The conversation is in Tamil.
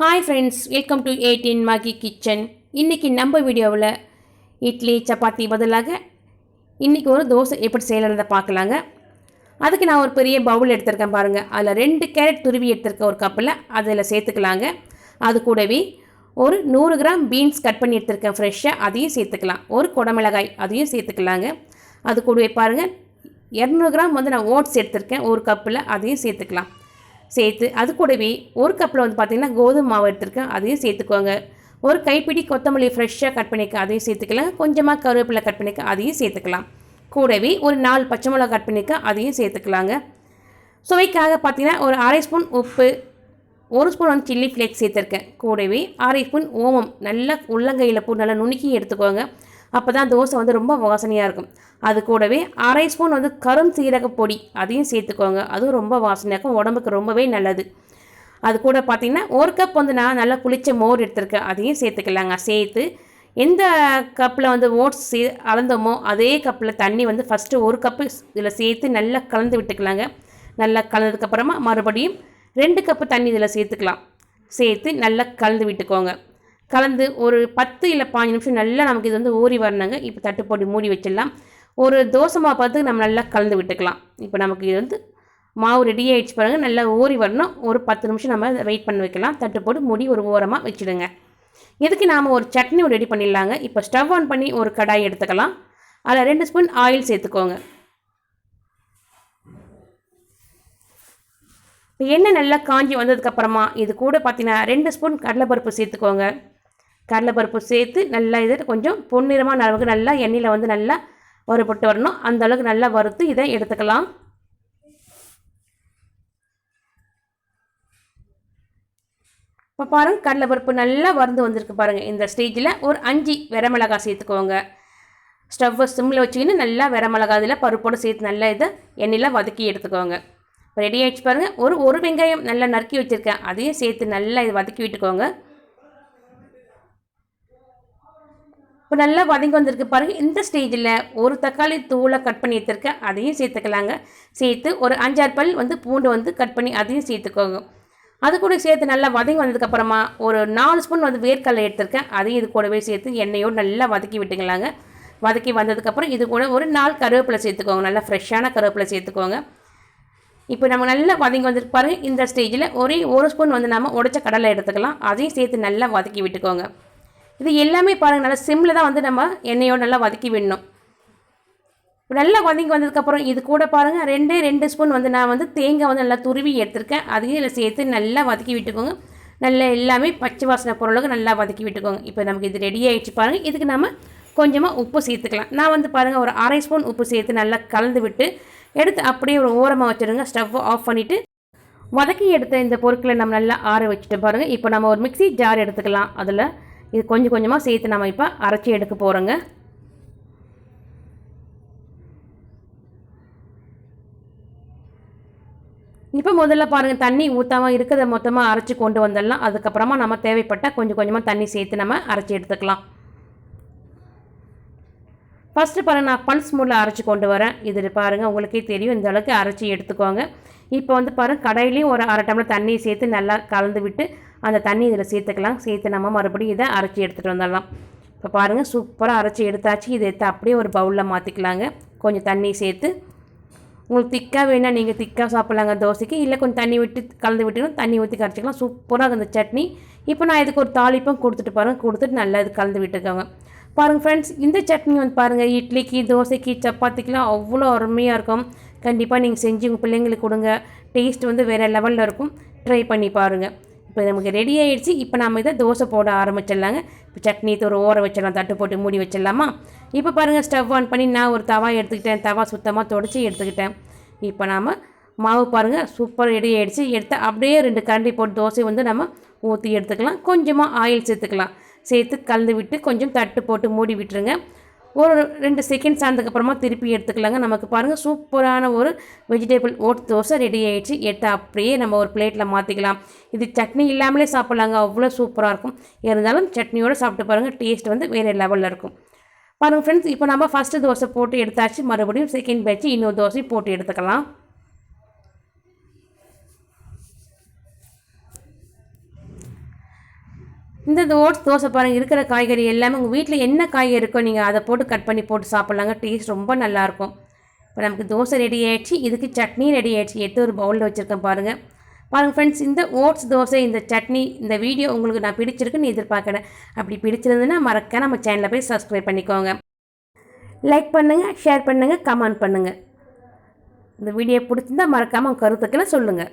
Hi friends welcome to eighteen Maghi kitchen இன்றைக்கி நம்ம வீடியோவில் இட்லி சப்பாத்தி பதிலாக இன்றைக்கி ஒரு தோசை எப்படி செய்யலான்றதை பார்க்கலாங்க. அதுக்கு நான் ஒரு பெரிய பவுல் எடுத்திருக்கேன் பாருங்கள் அதில் ரெண்டு கேரட் துருவி எடுத்திருக்கேன் ஒரு கப்பில் அதில் சேர்த்துக்கலாங்க. அது கூடவே ஒரு நூறு கிராம் பீன்ஸ் கட் பண்ணி எடுத்திருக்கேன் ஃப்ரெஷ்ஷாக அதையும் சேர்த்துக்கலாம். ஒரு குடமிளகாய் அதையும் சேர்த்துக்கலாங்க. அது கூடவே பாருங்கள் இரநூறு கிராம் வந்து நான் ஓட்ஸ் எடுத்திருக்கேன். ஒரு கப்பில் அதையும் சேர்த்துக்கலாம். சேர்த்து அது கூடவே ஒரு கப்பில் வந்து பார்த்திங்கன்னா கோதுமை மாவு எடுத்துருக்கேன் அதையும் சேர்த்துக்கோங்க. ஒரு கைப்பிடி கொத்தமல்லி ஃப்ரெஷ்ஷாக கட் பண்ணிக்க அதையும் சேர்த்துக்கலாம். கொஞ்சமாக கருவேப்பிலை கட் பண்ணிக்க அதையும் சேர்த்துக்கலாம். கூடவே ஒரு நாலு பச்சை மிளகா கட் பண்ணிக்க அதையும் சேர்த்துக்கலாங்க. சுவைக்காக பார்த்திங்கன்னா ஒரு அரை ஸ்பூன் உப்பு ஒரு ஸ்பூன் வந்து சில்லி ஃப்ளேக்ஸ் சேர்த்துருக்கேன். கூடவே அரை ஸ்பூன் ஓமம் நல்லா உள்ளங்கையில் போட்டு நல்லா நுணுக்கி எடுத்துக்கோங்க. அப்போ தான் தோசை வந்து ரொம்ப வாசனையாக இருக்கும். அது கூடவே அரை ஸ்பூன் வந்து கரும் சீரக பொடி அதையும் சேர்த்துக்கோங்க. அதுவும் ரொம்ப வாசனையாக இருக்கும். உடம்புக்கு ரொம்பவே நல்லது. அது கூட பார்த்திங்கன்னா ஒரு கப் வந்து நான் நல்லா குளித்த மோர் எடுத்திருக்கேன். அதையும் சேர்த்துக்கலாங்க. சேர்த்து எந்த கப்பில் வந்து ஓட்ஸ் சே அளந்தோமோ அதே கப்பில் தண்ணி வந்து ஃபஸ்ட்டு ஒரு கப்பு இதில் சேர்த்து நல்லா கலந்து விட்டுக்கலாங்க. நல்லா கலந்ததுக்கப்புறமா மறுபடியும் ரெண்டு கப்பு தண்ணி இதில் சேர்த்துக்கலாம். சேர்த்து நல்லா கலந்து விட்டுக்கோங்க. கலந்து ஒரு பத்து இல்லை பாஞ்சு நிமிஷம் நல்லா நமக்கு இது வந்து ஊறி வரணுங்க. இப்போ தட்டு போட்டு மூடி வச்சிடலாம். ஒரு தோசை மாவு பார்த்து நம்ம நல்லா கலந்து விட்டுக்கலாம். இப்போ நமக்கு இது வந்து மாவு ரெடி ஆகிடுச்சு பாருங்கள் நல்லா ஊறி வரணும். ஒரு பத்து நிமிஷம் நம்ம வெயிட் பண்ணி வைக்கலாம். தட்டு போட்டு மூடி ஒரு ஓரமாக வச்சுடுங்க. இதுக்கு நாம் ஒரு சட்னி ரெடி பண்ணிடலாங்க. இப்போ ஸ்டவ் ஆன் பண்ணி ஒரு கடாய் எடுத்துக்கலாம். அதில் ரெண்டு ஸ்பூன் ஆயில் சேர்த்துக்கோங்க. இப்போ எண்ணெய் நல்லா காஞ்சி வந்ததுக்கப்புறமா இது கூட பார்த்தீங்கன்னா ரெண்டு ஸ்பூன் கடலைப்பருப்பு சேர்த்துக்கோங்க. கடலைப்பருப்பு சேர்த்து நல்லா இது கொஞ்சம் பொன்னிறமான அளவுக்கு நல்லா எண்ணெயில் வந்து நல்லா வறுபட்டு வரணும். அந்த அளவுக்கு நல்லா வறுத்து இதை எடுத்துக்கலாம். இப்போ பாருங்கள் கடலைப்பருப்பு நல்லா வறுந்து வந்திருக்கு பாருங்கள் இந்த ஸ்டேஜில் ஒரு அஞ்சு மிளகாய் சேர்த்துக்கோங்க. ஸ்டவ்வை சிம்மில் வச்சுக்கின்னு நல்லா மிளகாய் இதில் பருப்போடு சேர்த்து நல்லா இதை எண்ணெயில் வதக்கி எடுத்துக்கோங்க. இப்போ ரெடி ஆகிடுச்சு பாருங்கள் ஒரு ஒரு வெங்காயம் நல்லா நறுக்கி வச்சுருக்கேன். அதையும் சேர்த்து நல்லா இதை வதக்கி விட்டுக்கோங்க. இப்போ நல்லா வதங்கி வந்திருக்கு பாருங்கள் இந்த ஸ்டேஜில் ஒரு தக்காளி தூளை கட் பண்ணி எடுத்துருக்கேன் அதையும் சேர்த்துக்கலாங்க. சேர்த்து ஒரு அஞ்சாறு பல் வந்து பூண்டு வந்து கட் பண்ணி அதையும் சேர்த்துக்கோங்க. அது கூட சேர்த்து நல்லா வதங்கி வந்ததுக்கப்புறமா ஒரு நாலு ஸ்பூன் வந்து வேர்க்கடலை எடுத்திருக்கேன் அதையும் இது கூடவே சேர்த்து எண்ணெயோடு நல்லா வதக்கி விட்டுக்கலாங்க. வதக்கி வந்ததுக்கப்புறம் இது கூட ஒரு நாலு கருவேப்பிலை சேர்த்துக்கோங்க. நல்லா ஃப்ரெஷ்ஷான கருவேப்பிலை சேர்த்துக்கோங்க. இப்போ நம்ம நல்லா வதங்கி வந்துருக்கு பாருங்கள் இந்த ஸ்டேஜில் ஒரே ஒரு ஸ்பூன் வந்து நம்ம உடச்ச கடலை எடுத்துக்கலாம். அதையும் சேர்த்து நல்லா வதக்கி விட்டுக்கோங்க. இது எல்லாமே பாருங்கள் நல்லா சிம்மில் தான் வந்து நம்ம எண்ணெயோடு நல்லா வதக்கி விடணும். நல்லா வதங்கி வந்ததுக்கப்புறம் இது கூட பாருங்கள் ரெண்டே ரெண்டு ஸ்பூன் வந்து நான் வந்து தேங்காய் வந்து நல்லா துருவி எடுத்திருக்கேன். அதையும் இதில் சேர்த்து நல்லா வதக்கி விட்டுக்கோங்க. நல்லா எல்லாமே பச்சை வாசனை பொருளுக்கு நல்லா வதக்கி விட்டுக்கோங்க. இப்போ நமக்கு இது ரெடி ஆகிடுச்சு பாருங்கள் இதுக்கு நம்ம கொஞ்சமாக உப்பு சேர்த்துக்கலாம். நான் வந்து பாருங்கள் ஒரு அரை ஸ்பூன் உப்பு சேர்த்து நல்லா கலந்து விட்டு எடுத்து அப்படியே ஒரு ஓரமாக வச்சுருங்க. ஸ்டவ் ஆஃப் பண்ணிவிட்டு வதக்கி எடுத்த இந்த பொருட்களை நம்ம நல்லா ஆற வச்சுட்டு பாருங்கள் இப்போ நம்ம ஒரு மிக்சி ஜார் எடுத்துக்கலாம். அதில் இது கொஞ்சம் கொஞ்சமாக சேர்த்து நம்ம இப்போ அரைச்சி எடுக்க போகிறோங்க இப்போ முதல்ல பாருங்கள் தண்ணி ஊற்றாமல் இருக்கிறத மொத்தமாக அரைச்சி கொண்டு வந்துடலாம். அதுக்கப்புறமா நம்ம தேவைப்பட்டால் கொஞ்சம் கொஞ்சமாக தண்ணி சேர்த்து நம்ம அரைச்சி எடுத்துக்கலாம். ஃபஸ்ட்டு பாருங்கள் நான் பல்ஸ் மூடில் அரைச்சி கொண்டு வரேன். இதில் பாருங்கள் உங்களுக்கே தெரியும் இந்த அளவுக்கு அரைச்சி எடுத்துக்கோங்க. இப்போ வந்து பாருங்கள் கடையிலையும் ஒரு அரை டம்ளர் தண்ணியை சேர்த்து நல்லா கலந்து விட்டு அந்த தண்ணி இதில் சேர்த்துக்கலாம். சேர்த்து நம்ம மறுபடியும் இதை அரைச்சி எடுத்துகிட்டு வந்துடலாம். இப்போ பாருங்கள் சூப்பராக அரைச்சி எடுத்தாச்சு. இதை எடுத்து அப்படியே ஒரு பவுலில் மாற்றிக்கலாங்க கொஞ்சம் தண்ணி சேர்த்து. உங்களுக்கு திக்காக வேணால் நீங்கள் திக்காக சாப்பிட்லாங்க தோசைக்கு. இல்லை கொஞ்சம் தண்ணி விட்டு கலந்து விட்டுக்கணும் தண்ணி ஊற்றி கரைச்சிக்கலாம். சூப்பராக அந்த சட்னி. இப்போ நான் இதுக்கு ஒரு தாளிப்பும் கொடுத்துட்டு பாருங்கள் கொடுத்துட்டு நல்லா இது கலந்து விட்டுக்கோங்க. பாருங்கள் ஃப்ரெண்ட்ஸ் இந்த சட்னி வந்து பாருங்கள் இட்லிக்கு தோசைக்கு சப்பாத்திக்கெலாம் அவ்வளோ அருமையாக இருக்கும். கண்டிப்பாக நீங்கள் செஞ்சு உங்கள் பிள்ளைங்களுக்கு கொடுங்க. டேஸ்ட் வந்து வேறு லெவலில் இருக்கும். ட்ரை பண்ணி பாருங்கள் இப்போ நமக்கு ரெடி ஆகிடுச்சு இப்போ நம்ம இதை தோசை போட ஆரம்பிச்சிடலாங்க. இப்போ சட்னி ஒரு ஓர வச்சிடலாம் தட்டு போட்டு மூடி வச்சிடலாமா? இப்போ பாருங்கள் ஸ்டவ் ஆன் பண்ணி நான் ஒரு தவா எடுத்துக்கிட்டேன். தவா சுத்தமாக தொடச்சி எடுத்துக்கிட்டேன். இப்போ நாம் மாவு பாருங்கள் சூப்பர் ரெடி ஆகிடுச்சு எடுத்து அப்படியே ரெண்டு கரண்டி போட்டு தோசை வந்து நம்ம ஊற்றி எடுத்துக்கலாம். கொஞ்சமாக ஆயில் சேர்த்துக்கலாம். சேர்த்து கலந்து விட்டு கொஞ்சம் தட்டு போட்டு மூடி விட்டுருங்க. ஒரு ரெண்டு செகண்ட்ஸ் ஆனதுக்கப்புறமா திருப்பி எடுத்துக்கலாங்க. நமக்கு பாருங்கள் சூப்பரான ஒரு வெஜிடபிள் ஓட் தோசை ரெடி ஆகிடுச்சு எடுத்து அப்படியே நம்ம ஒரு பிளேட்டில் மாற்றிக்கலாம் இது சட்னி இல்லாமலே சாப்பிட்லாங்க. அவ்வளோ சூப்பராக இருக்கும். இருந்தாலும் சட்னியோடு சாப்பிட்டு பாருங்கள் டேஸ்ட் வந்து வேறு லெவலில் இருக்கும். பாருங்கள் ஃப்ரெண்ட்ஸ் இப்போ நம்ம ஃபஸ்ட்டு தோசை போட்டு எடுத்தாச்சு. மறுபடியும் செகண்ட் பேட்ச் இன்னொரு தோசை போட்டு எடுத்துக்கலாம். இந்த ஓட்ஸ் தோசை பாருங்கள் இருக்கிற காய்கறி எல்லாமே உங்கள் வீட்டில் என்ன காய்கறி இருக்கோ நீங்கள் அதை போட்டு கட் பண்ணி போட்டு சாப்பிட்லாங்க. டேஸ்ட் ரொம்ப நல்லாயிருக்கும். இப்போ நமக்கு தோசை ரெடி ஆகிடுச்சு இதுக்கு சட்னி ரெடி ஆகிடுச்சு எடுத்து ஒரு பவுலில் வச்சுருக்கேன் பாருங்கள் பாருங்கள் ஃப்ரெண்ட்ஸ் இந்த ஓட்ஸ் தோசை இந்த சட்னி இந்த வீடியோ உங்களுக்கு நான் பிடிச்சிருக்குன்னு எதிர்பார்க்குறேன் அப்படி பிடிச்சிருந்ததுன்னா மறக்க நம்ம சேனலை போய் சப்ஸ்கிரைப் பண்ணிக்கோங்க. லைக் பண்ணுங்கள் ஷேர் பண்ணுங்கள் கமெண்ட் பண்ணுங்கள் இந்த வீடியோ பிடிச்சிருந்தா மறக்காமல் கருத்துக்களை சொல்லுங்கள்